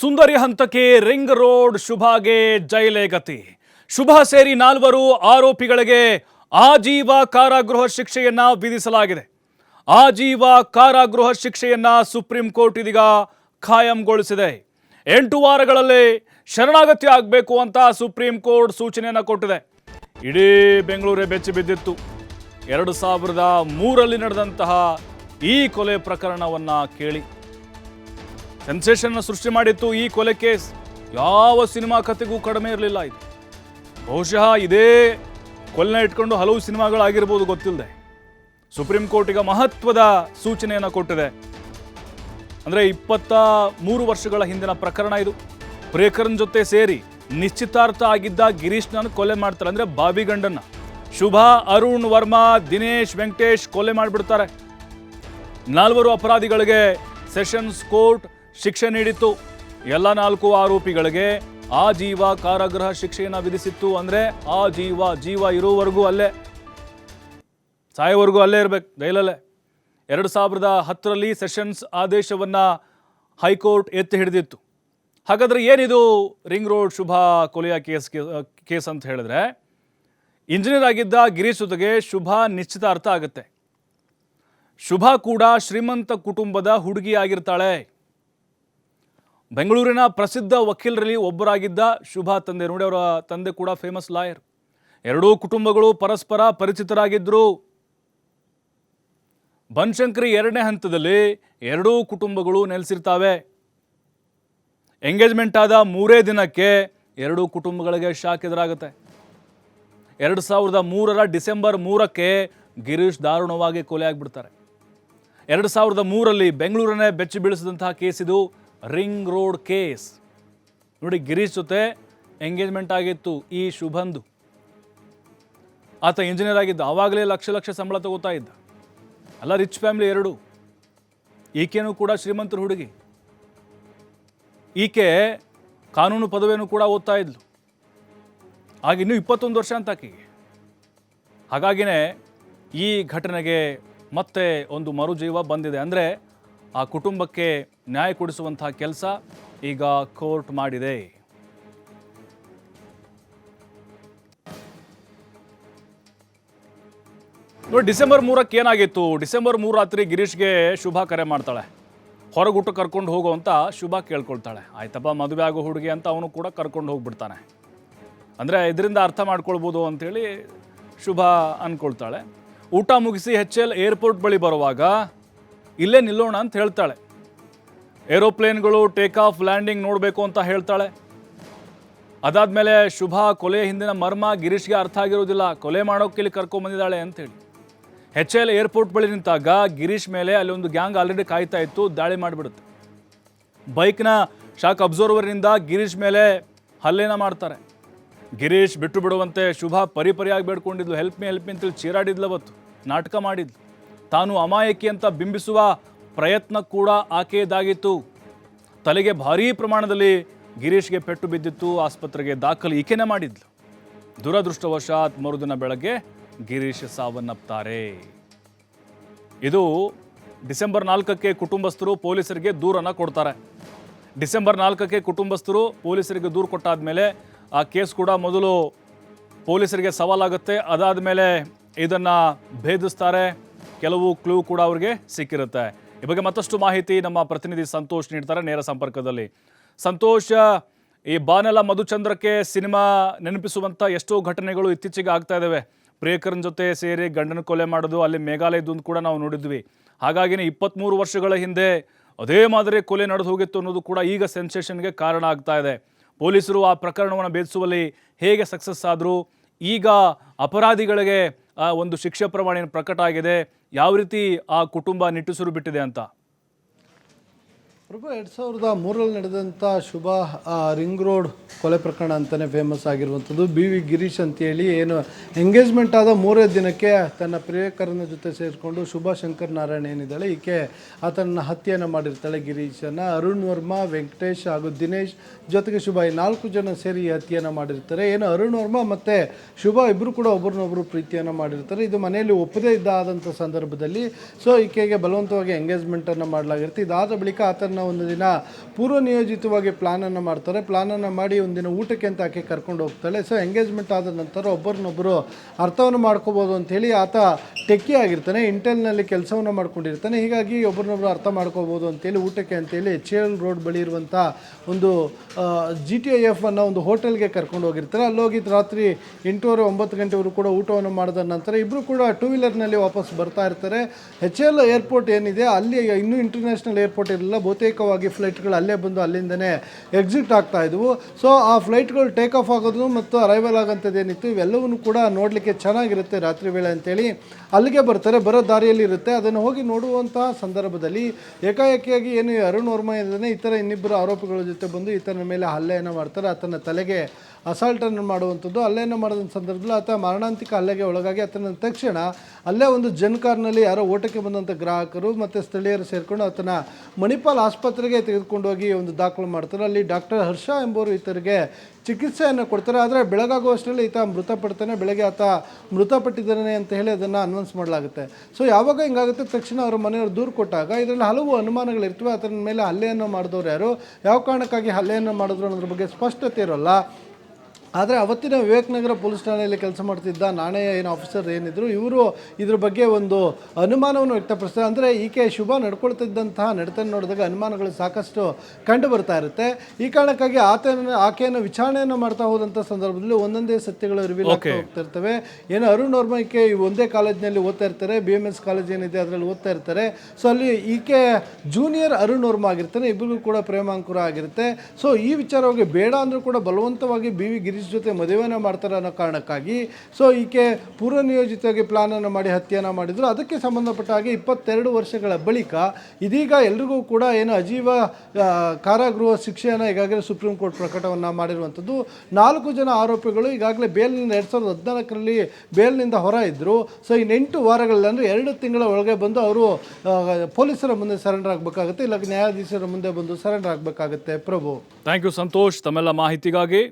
ಸುಂದರಿ ಹಂತಕ್ಕೆ ring road ಶುಭಾಗೆ ಜೈಲೇ ಗತಿ. ಶುಭ ಸೇರಿ ನಾಲ್ವರು ಆರೋಪಿಗಳಿಗೆ ಆಜೀವ ಕಾರಾಗೃಹ ಶಿಕ್ಷೆಯನ್ನ ವಿಧಿಸಲಾಗಿದೆ. ಆಜೀವ ಕಾರಾಗೃಹ ಶಿಕ್ಷೆಯನ್ನ ಸುಪ್ರೀಂ ಕೋರ್ಟ್ ಇದೀಗ ಖಾಯಂಗೊಳಿಸಿದೆ. ಎಂಟು ವಾರಗಳಲ್ಲಿ ಶರಣಾಗತಿ ಆಗಬೇಕು ಅಂತ ಸುಪ್ರೀಂ ಕೋರ್ಟ್ ಸೂಚನೆಯನ್ನ ಕೊಟ್ಟಿದೆ. ಇಡೀ ಬೆಂಗಳೂರೇ ಬೆಚ್ಚಿ ಬಿದ್ದಿತ್ತು. ಎರಡು ಸಾವಿರದ ಮೂರಲ್ಲಿ ನಡೆದಂತಹ ಈ ಕೊಲೆ ಪ್ರಕರಣವನ್ನ ಕೇಳಿ. ಸೆನ್ಸೇಷನ್ ಸೃಷ್ಟಿ ಮಾಡಿತ್ತು ಈ ಕೊಲೆ ಕೇಸ್. ಯಾವ ಸಿನಿಮಾ ಕಥೆಗೂ ಕಡಿಮೆ ಇರಲಿಲ್ಲ ಇದು. ಬಹುಶಃ ಇದೇ ಕೊಲೆನ ಇಟ್ಕೊಂಡು ಹಲವು ಸಿನಿಮಾಗಳಾಗಿರ್ಬೋದು ಗೊತ್ತಿಲ್ಲದೆ ಸುಪ್ರೀಂ ಕೋರ್ಟ್ ಈಗ ಮಹತ್ವದ ಸೂಚನೆಯನ್ನು ಕೊಟ್ಟಿದೆ. ಅಂದರೆ ಇಪ್ಪತ್ತ ಮೂರು ವರ್ಷಗಳ ಹಿಂದಿನ ಪ್ರಕರಣ ಇದು. ಪ್ರೇಕರನ್ ಜೊತೆ ಸೇರಿ ನಿಶ್ಚಿತಾರ್ಥ ಆಗಿದ್ದ ಗಿರೀಶ್ನನ್ನು ಕೊಲೆ ಮಾಡ್ತಾರೆ. ಅಂದರೆ ಬಾಬಿಗಂಡನ್ನ ಶುಭ, ಅರುಣ್, ವರ್ಮಾ, ದಿನೇಶ್, ವೆಂಕಟೇಶ್ ಕೊಲೆ ಮಾಡಿಬಿಡ್ತಾರೆ. ನಾಲ್ವರು ಅಪರಾಧಿಗಳಿಗೆ ಸೆಷನ್ಸ್ ಕೋರ್ಟ್ ಶಿಕ್ಷೆ ನೀಡಿತ್ತು. ಎಲ್ಲ ನಾಲ್ಕು ಆರೋಪಿಗಳಿಗೆ ಆಜೀವ ಕಾರಾಗೃಹ ಶಿಕ್ಷೆಯನ್ನು ವಿಧಿಸಿತ್ತು ಅಂದರೆ ಆ ಜೀವ ಜೀವ ಇರುವವರೆಗೂ ಅಲ್ಲೇ. ಸಾಯೋವರೆಗೂ ಅಲ್ಲೇ ಇರಬೇಕು, ಜೈಲಲ್ಲೇ. ಎರಡು ಸಾವಿರದ ಹತ್ತರಲ್ಲಿ ಸೆಷನ್ಸ್ ಆದೇಶವನ್ನು ಹೈಕೋರ್ಟ್ ಎತ್ತಿ ಹಿಡಿದಿತ್ತು. ಹಾಗಾದರೆ ಏನಿದು ರಿಂಗ್ ರೋಡ್ ಶುಭ ಕೊಲೆಯ ಕೇಸ್ ಕೇಸ್ ಅಂತ ಹೇಳಿದ್ರೆ, ಇಂಜಿನಿಯರ್ ಆಗಿದ್ದ ಗಿರೀಶ್ ಜೊತೆಗೆ ಶುಭ ನಿಶ್ಚಿತಾರ್ಥ ಆಗುತ್ತೆ. ಶುಭ ಕೂಡ ಶ್ರೀಮಂತ ಕುಟುಂಬದ ಹುಡುಗಿಯಾಗಿರ್ತಾಳೆ. ಬೆಂಗಳೂರಿನ ಪ್ರಸಿದ್ಧ ವಕೀಲರಲ್ಲಿ ಒಬ್ಬರಾಗಿದ್ದ ಶುಭಾ ತಂದೆ. ನೋಡಿ, ಅವರ ತಂದೆ ಕೂಡ ಫೇಮಸ್ ಲಾಯರ್ ಎರಡೂ ಕುಟುಂಬಗಳು ಪರಸ್ಪರ ಪರಿಚಿತರಾಗಿದ್ದರು ಬನಶಂಕರಿ ಎರಡನೇ ಹಂತದಲ್ಲಿ ಎರಡೂ ಕುಟುಂಬಗಳು ನೆಲೆಸಿರ್ತಾವೆ. ಎಂಗೇಜ್ಮೆಂಟ್ ಆದ ಮೂರೇ ದಿನಕ್ಕೆ ಎರಡೂ ಕುಟುಂಬಗಳಿಗೆ ಶಾಕ್ ಎದುರಾಗುತ್ತೆ. ಎರಡು ಸಾವಿರದ ಮೂರರ ಡಿಸೆಂಬರ್ ಮೂರಕ್ಕೆ ಗಿರೀಶ್ ದಾರುಣವಾಗಿ ಕೊಲೆ ಆಗಿಬಿಡ್ತಾರೆ. ಎರಡು ಸಾವಿರದ ಮೂರಲ್ಲಿ ಬೆಂಗಳೂರನ್ನೇ ಬೆಚ್ಚಿ ಬೀಳಿಸಿದಂತಹ ಕೇಸ್ ಇದು. Ring road case. ನೋಡಿ ಗಿರೀಶ್ ಜೊತೆ ಎಂಗೇಜ್ಮೆಂಟ್ ಆಗಿತ್ತು ಈ ಶುಭಂದು. ಆತ ಇಂಜಿನಿಯರ್ ಆಗಿದ್ದ, ಆವಾಗಲೇ ಲಕ್ಷ ಲಕ್ಷ ಸಂಬಳ ತಗೋತಾ ಇದ್ದ. ಅಲ್ಲ ರಿಚ್ ಫ್ಯಾಮಿಲಿ ಎರಡು. ಈಕೆನೂ ಕೂಡ ಶ್ರೀಮಂತರ ಹುಡುಗಿ. ಈಕೆ ಕಾನೂನು ಪದವಿಯನ್ನು ಕೂಡ ಓದ್ತಾ ಇದ್ಲು. ಆಗ ಇನ್ನೂ ಇಪ್ಪತ್ತೊಂದು ವರ್ಷ ಅಂತ ಆಕೆಗೆ. ಹಾಗಾಗಿನೇ ಈ ಘಟನೆಗೆ ಮತ್ತೆ ಒಂದು ಮರುಜೀವ ಬಂದಿದೆ. ಅಂದರೆ ಆ ಕುಟುಂಬಕ್ಕೆ ನ್ಯಾಯ ಕೊಡಿಸುವಂತಹ ಕೆಲಸ ಈಗ ಕೋರ್ಟ್ ಮಾಡಿದೆ. ನೋಡಿ, ಡಿಸೆಂಬರ್ ಮೂರಕ್ಕೆ ಏನಾಗಿತ್ತು? ಡಿಸೆಂಬರ್ ಮೂರು ರಾತ್ರಿ ಗಿರೀಶ್ಗೆ ಶುಭ ಕರೆ ಮಾಡ್ತಾಳೆ. ಹೊರಗುಟ್ಟು ಕರ್ಕೊಂಡು ಹೋಗು ಅಂತ ಶುಭ ಕೇಳ್ಕೊಳ್ತಾಳೆ. ಆಯ್ತಪ್ಪ, ಮದುವೆ ಆಗೋ ಹುಡುಗಿ ಅಂತ ಅವನು ಕೂಡ ಕರ್ಕೊಂಡು ಹೋಗ್ಬಿಡ್ತಾನೆ. ಅಂದರೆ ಇದರಿಂದ ಅರ್ಥ ಮಾಡ್ಕೊಳ್ಬೋದು ಅಂಥೇಳಿ ಶುಭ ಅಂದ್ಕೊಳ್ತಾಳೆ ಊಟ ಮುಗಿಸಿ ಎಚ್ ಎಲ್ ಏರ್ಪೋರ್ಟ್ ಬಳಿ ಬರುವಾಗ ಇಲ್ಲೇ ನಿಲ್ಲೋಣ ಅಂತ ಹೇಳ್ತಾಳೆ. ಏರೋಪ್ಲೇನ್ಗಳು ಟೇಕ್ ಆಫ್ ಲ್ಯಾಂಡಿಂಗ್ ನೋಡಬೇಕು ಅಂತ ಹೇಳ್ತಾಳೆ. ಅದಾದಮೇಲೆ ಶುಭ ಕೊಲೆ ಹಿಂದಿನ ಮರ್ಮ ಗಿರೀಶ್ಗೆ ಅರ್ಥ ಆಗಿರೋದಿಲ್ಲ. ಕೊಲೆ ಮಾಡೋಕೆ ಇಲ್ಲಿ ಕರ್ಕೊಂಬಂದಿದ್ದಾಳೆ ಅಂತೇಳಿ ಹೆಚ್ ಎಲ್ ಏರ್ಪೋರ್ಟ್ ಬಳಿ ನಿಂತಾಗ ಗಿರೀಶ್ ಮೇಲೆ ಅಲ್ಲಿ ಒಂದು ಗ್ಯಾಂಗ್ ಆಲ್ರೆಡಿ ಕಾಯ್ತಾ ಇತ್ತು, ದಾಳಿ ಮಾಡಿಬಿಡುತ್ತೆ. ಬೈಕ್ನ ಶಾಕ್ ಅಬ್ಸರ್ವರ್ನಿಂದ ಗಿರೀಶ್ ಮೇಲೆ ಹಲ್ಲೆನ ಮಾಡ್ತಾರೆ. ಗಿರೀಶ್ ಬಿಟ್ಟು ಬಿಡುವಂತೆ ಶುಭ ಪರಿಪರಿಯಾಗಿ ಬೇಡ್ಕೊಂಡಿದ್ಲು. ಹೆಲ್ಪ್ ಮಿ ಹೆಲ್ಪ್ ಮಿ ಅಂತೇಳಿ ಚೀರಾಡಿದ್ಲು ಅವತ್ತು. ನಾಟಕ ಮಾಡಿದ್ಲು. ತಾನು ಅಮಾಯಕಿ ಅಂತ ಬಿಂಬಿಸುವ ಪ್ರಯತ್ನ ಕೂಡ ಆಕೆಯದಾಗಿತ್ತು. ತಲೆಗೆ ಭಾರೀ ಪ್ರಮಾಣದಲ್ಲಿ ಗಿರೀಶ್ಗೆ ಪೆಟ್ಟು ಬಿದ್ದಿತ್ತು, ಆಸ್ಪತ್ರೆಗೆ ದಾಖಲು ಈಕೆನೇ ಮಾಡಿದ್ಲು. ದುರದೃಷ್ಟವಶಾತ್ ಮರುದಿನ ಬೆಳಗ್ಗೆ ಗಿರೀಶ್ ಸಾವನ್ನಪ್ತಾರೆ. ಇದು ಡಿಸೆಂಬರ್ ನಾಲ್ಕಕ್ಕೆ ಕುಟುಂಬಸ್ಥರು ಪೊಲೀಸರಿಗೆ ದೂರನ್ನು ಕೊಡ್ತಾರೆ. ಡಿಸೆಂಬರ್ ನಾಲ್ಕಕ್ಕೆ ಕುಟುಂಬಸ್ಥರು ಪೊಲೀಸರಿಗೆ ದೂರು ಕೊಟ್ಟಾದ್ಮೇಲೆ ಆ ಕೇಸ್ ಕೂಡ ಮೊದಲು ಪೊಲೀಸರಿಗೆ ಸವಾಲಾಗುತ್ತೆ. ಅದಾದ ಮೇಲೆ ಇದನ್ನು ಭೇದಿಸ್ತಾರೆ. ಕೆಲವು ಕ್ಲೂ ಕೂಡ ಅವ್ರಿಗೆ ಸಿಕ್ಕಿರುತ್ತೆ. ಈ ಬಗ್ಗೆ ಮತ್ತಷ್ಟು ಮಾಹಿತಿ ನಮ್ಮ ಪ್ರತಿನಿಧಿ ಸಂತೋಷ್ ನೀಡ್ತಾರೆ ನೇರ ಸಂಪರ್ಕದಲ್ಲಿ. ಸಂತೋಷ್, ಈ ಬಾನೆಲ ಮಧುಚಂದ್ರಕ್ಕೆ ಸಿನಿಮಾ ನೆನಪಿಸುವಂಥ ಎಷ್ಟೋ ಘಟನೆಗಳು ಇತ್ತೀಚೆಗೆ ಆಗ್ತಾ ಇದ್ದಾವೆ ಪ್ರಿಯಕರನ್ ಜೊತೆ ಸೇರಿ ಗಂಡನ ಕೊಲೆ ಮಾಡೋದು, ಅಲ್ಲಿ ಮೇಘಾಲಯದೊಂದು ಕೂಡ ನಾವು ನೋಡಿದ್ವಿ. ಹಾಗಾಗಿನೇ ಇಪ್ಪತ್ತ್ಮೂರು ವರ್ಷಗಳ ಹಿಂದೆ ಅದೇ ಮಾದರಿ ಕೊಲೆ ನಡೆದು ಹೋಗಿತ್ತು ಅನ್ನೋದು ಕೂಡ ಈಗ ಸೆನ್ಸೇಷನ್ಗೆ ಕಾರಣ ಆಗ್ತಾ ಇದೆ. ಪೊಲೀಸರು ಆ ಪ್ರಕರಣವನ್ನು ಭೇದಿಸುವಲ್ಲಿ ಹೇಗೆ ಸಕ್ಸಸ್ ಆದರು ಈಗ ಅಪರಾಧಿಗಳಿಗೆ ಒಂದು ಶಿಕ್ಷೆ ಪ್ರಮಾಣ ಪ್ರಕಟ ಆಗಿದೆ. ಯಾವ ರೀತಿ ಆ ಕುಟುಂಬ ನಿಟ್ಟುಸಿರು ಬಿಟ್ಟಿದೆ ಅಂತ? ಪ್ರಭು, ಎರಡು ಸಾವಿರದ ಮೂರರಲ್ಲಿ ನಡೆದಂಥ ಶುಭ ರಿಂಗ್ ರೋಡ್ ಕೊಲೆ ಪ್ರಕರಣ ಅಂತಲೇ ಫೇಮಸ್ ಆಗಿರುವಂಥದ್ದು. ಬಿ ವಿ ಗಿರೀಶ್ ಅಂತೇಳಿ ಏನು ಎಂಗೇಜ್ಮೆಂಟ್ ಆದ ಮೂರೇ ದಿನಕ್ಕೆ ತನ್ನ ಪ್ರಿಯಕರನ ಜೊತೆ ಸೇರಿಕೊಂಡು ಶುಭ ಶಂಕರ್ ನಾರಾಯಣ ಏನಿದ್ದಾಳೆ, ಈಕೆ ಆತನ ಹತ್ಯೆಯನ್ನು ಮಾಡಿರ್ತಾಳೆ ಗಿರೀಶನ್ನು. ಅರುಣ್ ವರ್ಮಾ, ವೆಂಕಟೇಶ್ ಹಾಗೂ ದಿನೇಶ್ ಜೊತೆಗೆ ಶುಭ, ಈ ನಾಲ್ಕು ಜನ ಸೇರಿ ಈ ಹತ್ಯೆಯನ್ನು ಮಾಡಿರ್ತಾರೆ. ಏನು ಅರುಣ್ ವರ್ಮಾ ಮತ್ತು ಶುಭ ಇಬ್ಬರು ಕೂಡ ಒಬ್ಬರನ್ನೊಬ್ಬರು ಪ್ರೀತಿಯನ್ನು ಮಾಡಿರ್ತಾರೆ. ಇದು ಮನೆಯಲ್ಲಿ ಒಪ್ಪದೇ ಇದ್ದಾದಂಥ ಸಂದರ್ಭದಲ್ಲಿ, ಸೊ ಈಕೆಗೆ ಬಲವಂತವಾಗಿ ಎಂಗೇಜ್ಮೆಂಟನ್ನು ಮಾಡಲಾಗಿರುತ್ತೆ. ಇದಾದ ಬಳಿಕ ಆತನ ಒಂದು ದಿನ ಪೂರ್ವ ನಿಯೋಜಿತವಾಗಿ ಪ್ಲಾನನ್ನು ಮಾಡ್ತಾರೆ. ಪ್ಲಾನನ್ನು ಮಾಡಿ ಒಂದಿನ ಊಟಕ್ಕೆ ಅಂತ ಆಕೆ ಕರ್ಕೊಂಡು ಹೋಗ್ತಾಳೆ. ಸೊ ಎಂಗೇಜ್ಮೆಂಟ್ ಆದ ನಂತರ ಒಬ್ಬರನ್ನೊಬ್ಬರು ಅರ್ಥವನ್ನು ಮಾಡ್ಕೋಬೋದು ಅಂಥೇಳಿ ಆತ ಟೆಕ್ಕಿ ಆಗಿರ್ತಾನೆ. ಇಂಟೆಲ್ನಲ್ಲಿ ಕೆಲಸವನ್ನು ಮಾಡ್ಕೊಂಡಿರ್ತಾನೆ. ಹೀಗಾಗಿ ಒಬ್ಬರನ್ನೊಬ್ಬರು ಅರ್ಥ ಮಾಡ್ಕೋಬೋದು ಅಂತೇಳಿ ಊಟಕ್ಕೆ ಅಂತೇಳಿ ಎಚ್ ಎಲ್ ರೋಡ್ ಬಳಿ ಇರುವಂಥ ಒಂದು ಜಿ ಟಿ ಐ ಎಫ್ ಅನ್ನೋ ಒಂದು ಹೋಟೆಲ್ಗೆ ಕರ್ಕೊಂಡು ಹೋಗಿರ್ತಾರೆ. ಅಲ್ಲಿ ಹೋಗಿ ರಾತ್ರಿ ಎಂಟೂವರೆ ಒಂಬತ್ತು ಗಂಟೆವರೆಗೂ ಕೂಡ ಊಟವನ್ನು ಮಾಡಿದ ನಂತರ ಇಬ್ಬರು ಕೂಡ ಟೂ ವೀಲರ್ನಲ್ಲಿ ವಾಪಸ್ ಬರ್ತಾ ಇರ್ತಾರೆ. ಎಚ್ ಎಲ್ ಏರ್ಪೋರ್ಟ್ ಏನಿದೆ, ಅಲ್ಲಿ ಇನ್ನೂ ಇಂಟರ್ನ್ಯಾಷನಲ್ ಏರ್ಪೋರ್ಟ್ ಇರಲಿಲ್ಲ. ಬಹುತೇಕವಾಗಿ ಫ್ಲೈಟ್ಗಳು ಅಲ್ಲೇ ಬಂದು ಅಲ್ಲಿಂದನೇ ಎಕ್ಸಿಟ್ ಆಗ್ತಾ ಇದ್ವು. ಸೊ ಆ ಫ್ಲೈಟ್ಗಳು ಟೇಕ್ ಆಫ್ ಆಗೋದು ಮತ್ತು ಅರೈವಲ್ ಆಗೋಂಥದ್ದು ಏನಿತ್ತು ಇವೆಲ್ಲವನ್ನು ಕೂಡ ನೋಡಲಿಕ್ಕೆ ಚೆನ್ನಾಗಿರುತ್ತೆ ರಾತ್ರಿ ವೇಳೆ ಅಂತೇಳಿ ಅಲ್ಲಿಗೆ ಬರ್ತಾರೆ, ಬರೋ ದಾರಿಯಲ್ಲಿ ಇರುತ್ತೆ. ಅದನ್ನು ಹೋಗಿ ನೋಡುವಂತಹ ಸಂದರ್ಭದಲ್ಲಿ ಏಕಾಏಕಿಯಾಗಿ ಏನು ಅರುಣ್ ವರ್ಮ ಇದ್ದಾನೆ ಇತರ ಇನ್ನಿಬ್ಬರು ಆರೋಪಿಗಳ ಜೊತೆ ಬಂದು ಈತನ ಮೇಲೆ ಹಲ್ಲೆಯನ್ನು ಮಾಡ್ತಾರೆ. ಆತನ ತಲೆಗೆ ಅಸಾಲ್ಟನ್ನು ಮಾಡುವಂಥದ್ದು ಹಲ್ಲೆಯನ್ನು ಮಾಡಿದ ಸಂದರ್ಭದಲ್ಲಿ ಆತ ಮರಣಾಂತಿಕ ಹಲ್ಲೆಗೆ ಒಳಗಾಗಿ ಆತನ ತಕ್ಷಣ ಅಲ್ಲೇ ಒಂದು ಜನ್ ಕಾರ್ನಲ್ಲಿ ಯಾರೋ ಓಟಕ್ಕೆ ಬಂದಂಥ ಗ್ರಾಹಕರು ಮತ್ತು ಸ್ಥಳೀಯರು ಸೇರಿಕೊಂಡು ಆತನ ಮಣಿಪಾಲ್ ಆಸ್ಪತ್ರೆಗೆ ತೆಗೆದುಕೊಂಡು ಹೋಗಿ ಒಂದು ದಾಖಲು ಮಾಡ್ತಾರೆ. ಅಲ್ಲಿ ಡಾಕ್ಟರ್ ಹರ್ಷ ಎಂಬುವರು ಈತರಿಗೆ ಚಿಕಿತ್ಸೆಯನ್ನು ಕೊಡ್ತಾರೆ. ಆದರೆ ಬೆಳಗಾಗುವಷ್ಟರಲ್ಲಿ ಈತ ಮೃತಪಡ್ತಾನೆ. ಬೆಳಗ್ಗೆ ಆತ ಮೃತಪಟ್ಟಿದ್ದಾನೆ ಅಂತ ಹೇಳಿ ಅದನ್ನು ಅನೌನ್ಸ್ ಮಾಡಲಾಗುತ್ತೆ. ಸೊ ಯಾವಾಗ ಹಿಂಗಾಗುತ್ತೆ? ತಕ್ಷಣ ಅವರ ಮನೆಯವರು ದೂರು ಕೊಟ್ಟಾಗ ಇದರಲ್ಲಿ ಹಲವು ಅನುಮಾನಗಳಿರ್ತವೆ. ಅದರ ಮೇಲೆ ಹಲ್ಲೆಯನ್ನು ಮಾಡಿದವರು ಯಾರು? ಯಾವ ಕಾರಣಕ್ಕಾಗಿ ಹಲ್ಲೆಯನ್ನು ಮಾಡಿದ್ರು ಅನ್ನೋದ್ರ ಬಗ್ಗೆ ಸ್ಪಷ್ಟತೆ ಇರೋಲ್ಲ. ಆದರೆ ಅವತ್ತಿನ ವಿವೇಕನಗರ ಪೊಲೀಸ್ ಠಾಣೆಯಲ್ಲಿ ಕೆಲಸ ಮಾಡ್ತಿದ್ದ ನಾಣಯ್ಯ ಏನು ಆಫೀಸರ್ ಏನಿದ್ರು ಇವರು ಇದ್ರ ಬಗ್ಗೆ ಒಂದು ಅನುಮಾನವನ್ನು ವ್ಯಕ್ತಪಡಿಸ್ತಾರೆ. ಅಂದರೆ ಈಕೆ ಶುಭ ನಡ್ಕೊಳ್ತಿದ್ದಂತಹ ನಡತೆ ನೋಡಿದಾಗ ಅನುಮಾನಗಳು ಸಾಕಷ್ಟು ಕಂಡು ಬರ್ತಾ ಇರುತ್ತೆ. ಈ ಕಾರಣಕ್ಕಾಗಿ ಆತನ ಆಕೆಯನ್ನು ವಿಚಾರಣೆಯನ್ನು ಮಾಡ್ತಾ ಹೋದಂಥ ಸಂದರ್ಭದಲ್ಲಿ ಒಂದೊಂದೇ ಸತ್ಯಗಳು ರಿವೀಲ್ ಆಗ್ತಾ ಹೋಗ್ತಿರ್ತವೆ ಏನು ಅರುಣ್ ವರ್ಮ ಈಕೆ ಈ ಒಂದೇ ಕಾಲೇಜಿನಲ್ಲಿ ಓದ್ತಾ ಇರ್ತಾರೆ ಬಿ ಎಂ ಎಸ್ ಕಾಲೇಜ್ ಏನಿದೆ ಅದರಲ್ಲಿ ಓದ್ತಾ ಇರ್ತಾರೆ. ಸೊ ಅಲ್ಲಿ ಈಕೆ ಜೂನಿಯರ್ ಅರುಣ್ ವರ್ಮ ಆಗಿರ್ತಾನೆ ಇಬ್ಬರಿಗೂ ಕೂಡ ಪ್ರೇಮಾಂಕುರ ಆಗಿರುತ್ತೆ. ಸೊ ಈ ವಿಚಾರವಾಗಿ ಬೇಡ ಅಂದರೂ ಕೂಡ ಬಲವಂತವಾಗಿ ಬಿ ವಿ ಗಿರೀಶ್ ಜೊತೆ ಮದುವೆನ ಮಾಡ್ತಾರೆ ಅನ್ನೋ ಕಾರಣಕ್ಕಾಗಿ. ಸೊ ಈಕೆ ಪೂರ್ವ ನಿಯೋಜಿತವಾಗಿ ಪ್ಲಾನನ್ನು ಮಾಡಿ ಹತ್ಯೆಯನ್ನು ಮಾಡಿದರು. ಅದಕ್ಕೆ ಸಂಬಂಧಪಟ್ಟ ಹಾಗೆ ಇಪ್ಪತ್ತೆರಡು ವರ್ಷಗಳ ಬಳಿಕ ಇದೀಗ ಎಲ್ರಿಗೂ ಕೂಡ ಏನು ಅಜೀವ ಕಾರಾಗೃಹ ಶಿಕ್ಷೆಯನ್ನು ಈಗಾಗಲೇ ಸುಪ್ರೀಂ ಕೋರ್ಟ್ ಪ್ರಕಟವನ್ನು ಮಾಡಿರುವಂಥದ್ದು. ನಾಲ್ಕು ಜನ ಆರೋಪಿಗಳು ಈಗಾಗಲೇ ಬೇಲ್ನಿಂದ ಎರಡು ಸಾವಿರದ ಹದಿನಾಲ್ಕರಲ್ಲಿ ಬೇಲ್ನಿಂದ ಹೊರ ಇದ್ದರು ಸೊ ಇನ್ನು ಎಂಟು ವಾರಗಳಲ್ಲಿ ಅಂದರೆ ಎರಡು ತಿಂಗಳ ಒಳಗೆ ಬಂದು ಅವರು ಪೊಲೀಸರ ಮುಂದೆ ಸರೆಂಡರ್ ಆಗಬೇಕಾಗುತ್ತೆ, ಇಲ್ಲ ನ್ಯಾಯಾಧೀಶರ ಮುಂದೆ ಬಂದು ಸರೆಂಡರ್ ಆಗಬೇಕಾಗುತ್ತೆ. ಪ್ರಭು. ಥ್ಯಾಂಕ್ ಯು ಸಂತೋಷ್ ತಮ್ಮೆಲ್ಲ ಮಾಹಿತಿಗಾಗಿ.